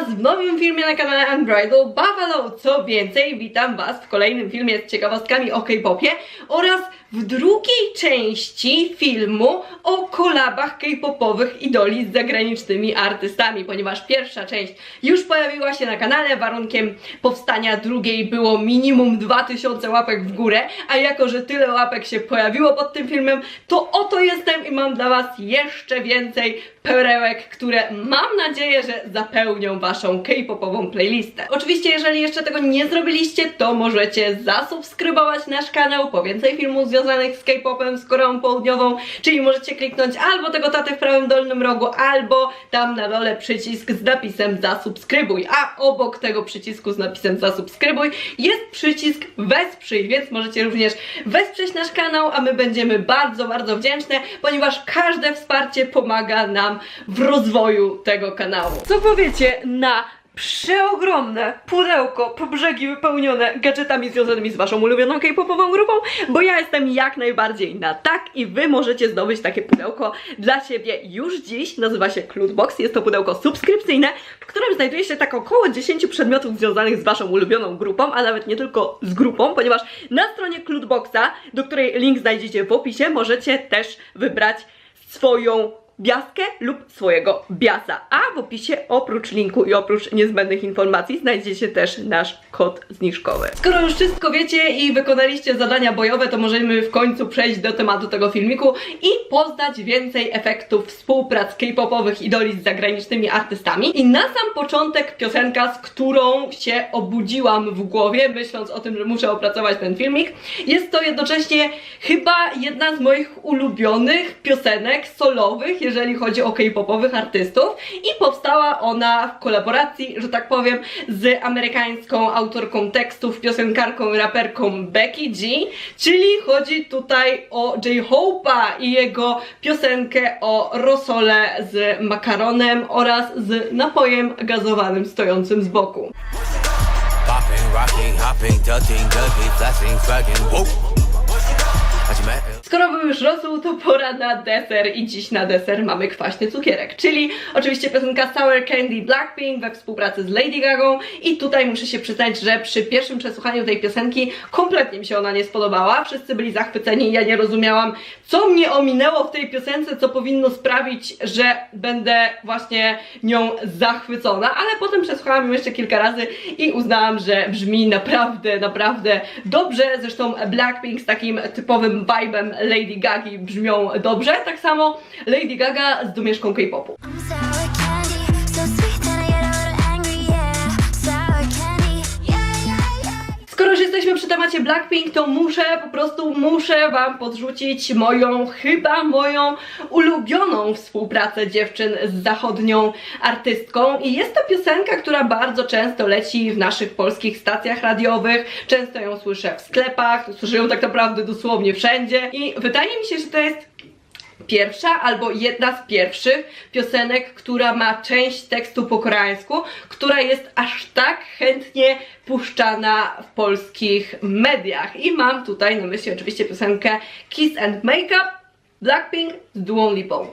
W nowym filmie na kanale Unbridled Buffalo. Co więcej, witam Was w kolejnym filmie z ciekawostkami o K-popie oraz w drugiej części filmu o kolabach K-popowych idoli z zagranicznymi artystami, ponieważ pierwsza część już pojawiła się na kanale, warunkiem powstania drugiej było minimum 2000 łapek w górę, a jako, że tyle łapek się pojawiło pod tym filmem, to oto jestem i mam dla Was jeszcze więcej perełek, które mam nadzieję, że zapełnią Waszą K-popową playlistę. Oczywiście, jeżeli jeszcze tego nie zrobiliście, to możecie zasubskrybować nasz kanał po więcej filmów związanych z K-popem, z Koreą Południową, czyli możecie kliknąć albo tego tatę w prawym dolnym rogu, albo tam na dole przycisk z napisem zasubskrybuj, a obok tego przycisku z napisem zasubskrybuj jest przycisk wesprzyj, więc możecie również wesprzeć nasz kanał, a my będziemy bardzo, bardzo wdzięczne, ponieważ każde wsparcie pomaga nam w rozwoju tego kanału. Co powiecie na przeogromne pudełko po brzegi wypełnione gadżetami związanymi z waszą ulubioną k-popową grupą, bo ja jestem jak najbardziej na tak i wy możecie zdobyć takie pudełko dla siebie już dziś. Nazywa się Clutbox, jest to pudełko subskrypcyjne, w którym znajduje się tak około 10 przedmiotów związanych z waszą ulubioną grupą, a nawet nie tylko z grupą, ponieważ na stronie Clutboxa, do której link znajdziecie w opisie, możecie też wybrać swoją biaskę lub swojego biasa. A w opisie oprócz linku i oprócz niezbędnych informacji znajdziecie też nasz kod zniżkowy. Skoro już wszystko wiecie i wykonaliście zadania bojowe, to możemy w końcu przejść do tematu tego filmiku i poznać więcej efektów współprac k-popowych idoli z zagranicznymi artystami. I na sam początek piosenka, z którą się obudziłam w głowie, myśląc o tym, że muszę opracować ten filmik. Jest to jednocześnie chyba jedna z moich ulubionych piosenek solowych, jeżeli chodzi o k-popowych artystów i powstała ona w kolaboracji, że tak powiem, z amerykańską autorką tekstów, piosenkarką i raperką Becky G, czyli chodzi tutaj o J-Hope'a i jego piosenkę o rosole z makaronem oraz z napojem gazowanym stojącym z boku. Popping, rocking, hopping, ducking, ducking, flashing. Skoro był już rosół, to pora na deser. I dziś na deser mamy kwaśny cukierek, czyli oczywiście piosenka Sour Candy Blackpink we współpracy z Lady Gagą. I tutaj muszę się przyznać, że przy pierwszym przesłuchaniu tej piosenki kompletnie mi się ona nie spodobała, wszyscy byli zachwyceni. Ja nie rozumiałam, co mnie ominęło w tej piosence, co powinno sprawić, że będę właśnie nią zachwycona, ale potem przesłuchałam ją jeszcze kilka razy i uznałam, że brzmi naprawdę, naprawdę dobrze, zresztą Blackpink z takim typowym vibem Lady Gagi brzmią dobrze, tak samo Lady Gaga z domieszką K-popu. Skoro już jesteśmy przy temacie Blackpink, to muszę, po prostu muszę Wam podrzucić moją, chyba moją ulubioną współpracę dziewczyn z zachodnią artystką. I jest to piosenka, która bardzo często leci w naszych polskich stacjach radiowych. Często ją słyszę w sklepach, słyszę ją tak naprawdę dosłownie wszędzie. I wydaje mi się, że to jest pierwsza albo jedna z pierwszych piosenek, która ma część tekstu po koreańsku, która jest aż tak chętnie puszczana w polskich mediach. I mam tutaj na myśli oczywiście piosenkę Kiss and Makeup Blackpink z Duą Lipą.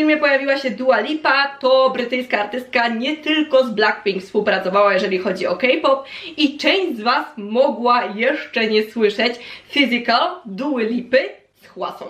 Filmie pojawiła się Dua Lipa, to brytyjska artystka nie tylko z Blackpink współpracowała, jeżeli chodzi o K-pop i część z Was mogła jeszcze nie słyszeć Physical Duły Lipy z Hłasą.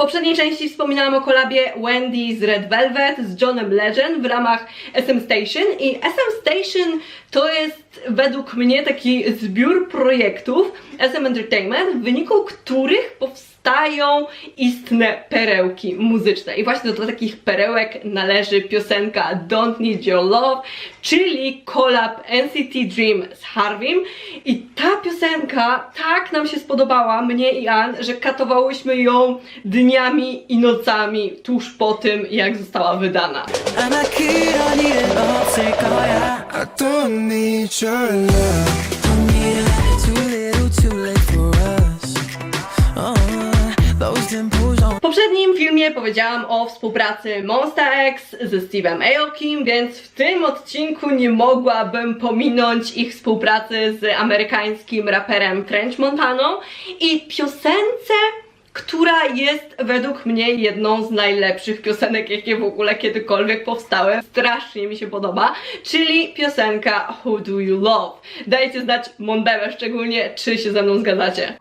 Poprzedniej części wspominałam o kolabie Wendy z Red Velvet z Johnem Legend w ramach SM Station i SM Station To jest według mnie taki zbiór projektów SM Entertainment, w wyniku których powstają istne perełki muzyczne. I właśnie do takich perełek należy piosenka Don't Need Your Love, czyli collab NCT Dream z Harvim. I ta piosenka tak nam się spodobała, mnie i Ann, że katowałyśmy ją dniami i nocami tuż po tym, jak została wydana. I don't need your love. Poprzednim filmie powiedziałam o współpracy Monsta X ze Steve'em Aokim, więc w tym odcinku nie mogłabym pominąć ich współpracy z amerykańskim raperem French Montaną i piosence która jest według mnie jedną z najlepszych piosenek, jakie w ogóle kiedykolwiek powstały. Strasznie mi się podoba, czyli piosenka Who Do You Love. Dajcie znać Monbebe szczególnie, czy się ze mną zgadzacie.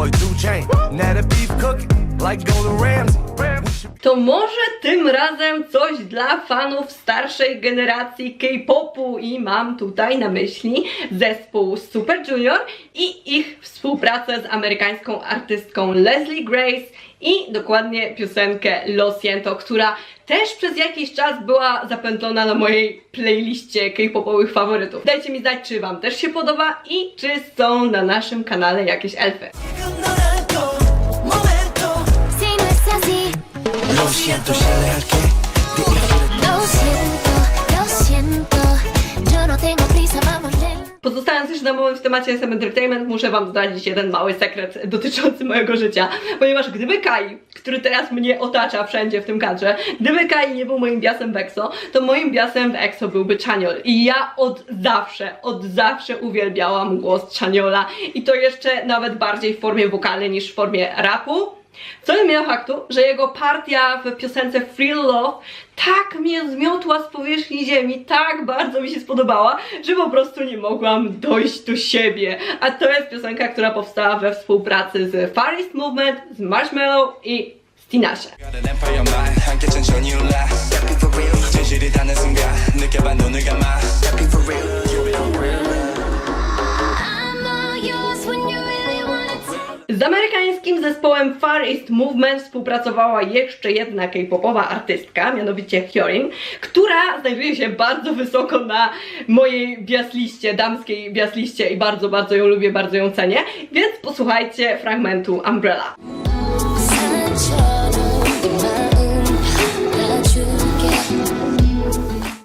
Boy, chain. Now the beef cooking like Golden. To może tym razem coś dla fanów starszej generacji K-popu i mam tutaj na myśli zespół Super Junior i ich współpracę z amerykańską artystką Leslie Grace i dokładnie piosenkę Lo Siento, która też przez jakiś czas była zapętlona na mojej playliście K-popowych faworytów. Dajcie mi znać, czy wam też się podoba i czy są na naszym kanale jakieś elfy. Lo siento, se aleja Pozostając już na moment w temacie SM Entertainment, muszę Wam zdradzić jeden mały sekret dotyczący mojego życia. Ponieważ gdyby Kai, który teraz mnie otacza wszędzie w tym kadrze, gdyby Kai nie był moim biasem w EXO, to moim biasem w EXO byłby Chaniol. I ja od zawsze, od zawsze uwielbiałam głos Chaniola. I to jeszcze nawet bardziej w formie wokalnej niż w formie rapu co nie zmienia faktu, że jego partia w piosence Free Love tak mnie zmiotła z powierzchni ziemi, tak bardzo mi się spodobała, że po prostu nie mogłam dojść do siebie. A to jest piosenka, która powstała we współpracy z Far East Movement, z Marshmallow i z Z amerykańskim zespołem Far East Movement współpracowała jeszcze jedna k-popowa artystka, mianowicie Hyorin, która znajduje się bardzo wysoko na mojej biasliście, damskiej biasliście i bardzo, bardzo ją lubię, bardzo ją cenię, więc posłuchajcie fragmentu Umbrella.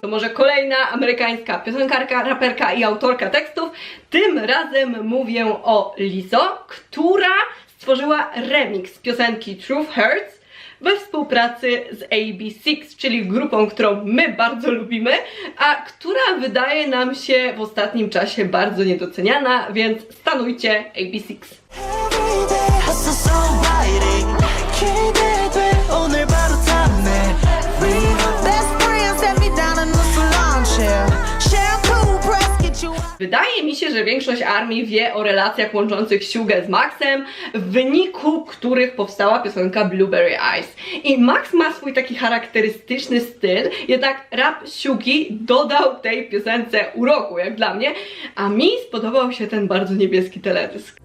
To może kolejna amerykańska piosenkarka, raperka i autorka tekstów. Tym razem mówię o Lizo, która stworzyła remix piosenki Truth Hurts we współpracy z AB6, czyli grupą, którą my bardzo lubimy, a która wydaje nam się w ostatnim czasie bardzo niedoceniana, więc stanujcie AB6. Wydaje mi się, że większość armii wie o relacjach łączących Siugę z Maxem, w wyniku których powstała piosenka Blueberry Eyes. I Max ma swój taki charakterystyczny styl, jednak rap Siugi dodał tej piosence uroku, jak dla mnie, a mi spodobał się ten bardzo niebieski teledysk.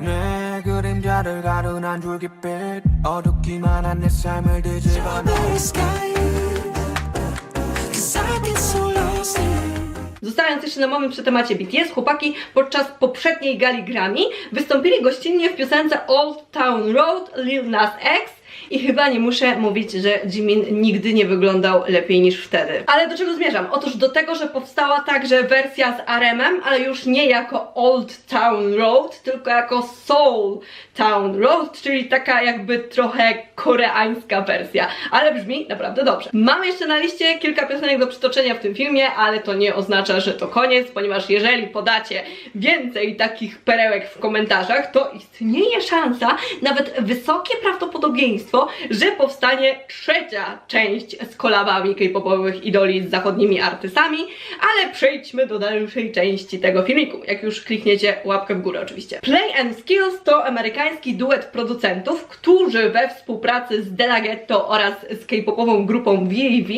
내 그림자를 가둔한 줄깃빛 어둡기만 한 내 삶을 뒤집어 sky Cause I get Zostając jeszcze na moment przy temacie BTS, chłopaki podczas poprzedniej gali Grammy wystąpili gościnnie w piosence Old Town Road Lil Nas X i chyba nie muszę mówić, że Jimin nigdy nie wyglądał lepiej niż wtedy. Ale do czego zmierzam? Otóż do tego, że powstała także wersja z RM-em, ale już nie jako Old Town Road, tylko jako Soul Town Road, czyli taka jakby trochę koreańska wersja, ale brzmi naprawdę dobrze. Mam jeszcze na liście kilka piosenek do przytoczenia w tym filmie, ale to nie oznacza, że to koniec, ponieważ jeżeli podacie więcej takich perełek w komentarzach, to istnieje szansa, nawet wysokie prawdopodobieństwo, że powstanie trzecia część z kolabami k-popowych idoli z zachodnimi artystami, ale przejdźmy do dalszej części tego filmiku, jak już klikniecie łapkę w górę oczywiście. Play and Skills to amerykański duet producentów, którzy we współpracy z Della Ghetto oraz z k-popową grupą VAV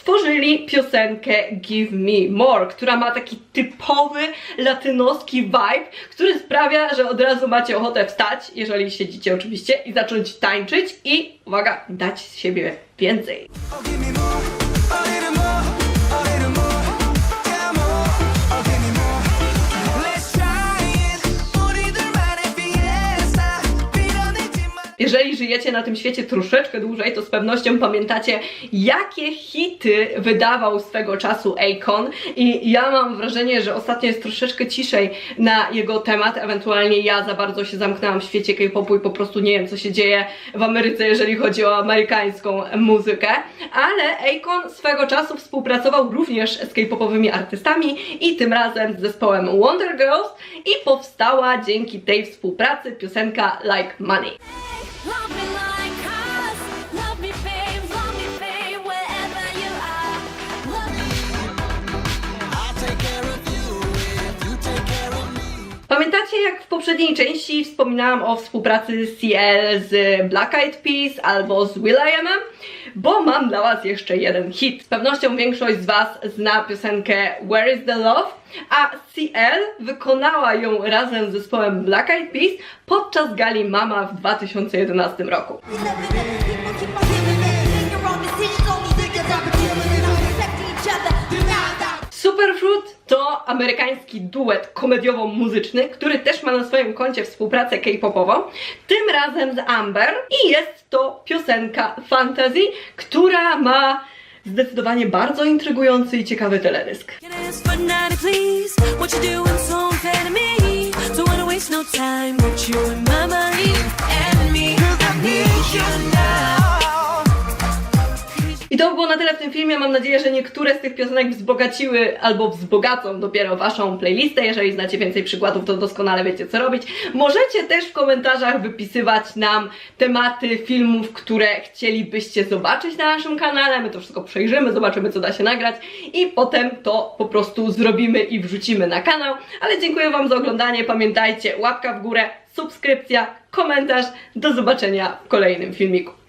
stworzyli piosenkę Give Me More, która ma taki typowy latynoski vibe, który sprawia, że od razu macie ochotę wstać, jeżeli siedzicie oczywiście, i zacząć tańczyć i, uwaga, dać z siebie więcej. Oh, Jeżeli żyjecie na tym świecie troszeczkę dłużej, to z pewnością pamiętacie, jakie hity wydawał swego czasu Akon. I ja mam wrażenie, że ostatnio jest troszeczkę ciszej na jego temat, ewentualnie ja za bardzo się zamknęłam w świecie K-popu i po prostu nie wiem, co się dzieje w Ameryce, jeżeli chodzi o amerykańską muzykę, ale Akon swego czasu współpracował również z K-popowymi artystami i tym razem z zespołem Wonder Girls i powstała dzięki tej współpracy piosenka Like Money. Love me jak w poprzedniej części wspominałam o współpracy CL z Black Eyed Peas albo z will.i.am? Bo mam dla Was jeszcze jeden hit. Z pewnością większość z Was zna piosenkę Where is the Love? A CL wykonała ją razem z zespołem Black Eyed Peas podczas gali Mama w 2011 roku. To amerykański duet komediowo-muzyczny, który też ma na swoim koncie współpracę k-popową, tym razem z Amber. I jest to piosenka Fantasy, która ma zdecydowanie bardzo intrygujący i ciekawy teledysk. Can to było na tyle w tym filmie. Mam nadzieję, że niektóre z tych piosenek wzbogaciły albo wzbogacą dopiero waszą playlistę. Jeżeli znacie więcej przykładów, to doskonale wiecie co robić. Możecie też w komentarzach wypisywać nam tematy filmów, które chcielibyście zobaczyć na naszym kanale. My to wszystko przejrzymy, zobaczymy co da się nagrać i potem to po prostu zrobimy i wrzucimy na kanał. Ale dziękuję wam za oglądanie. Pamiętajcie, łapka w górę, subskrypcja, komentarz. Do zobaczenia w kolejnym filmiku.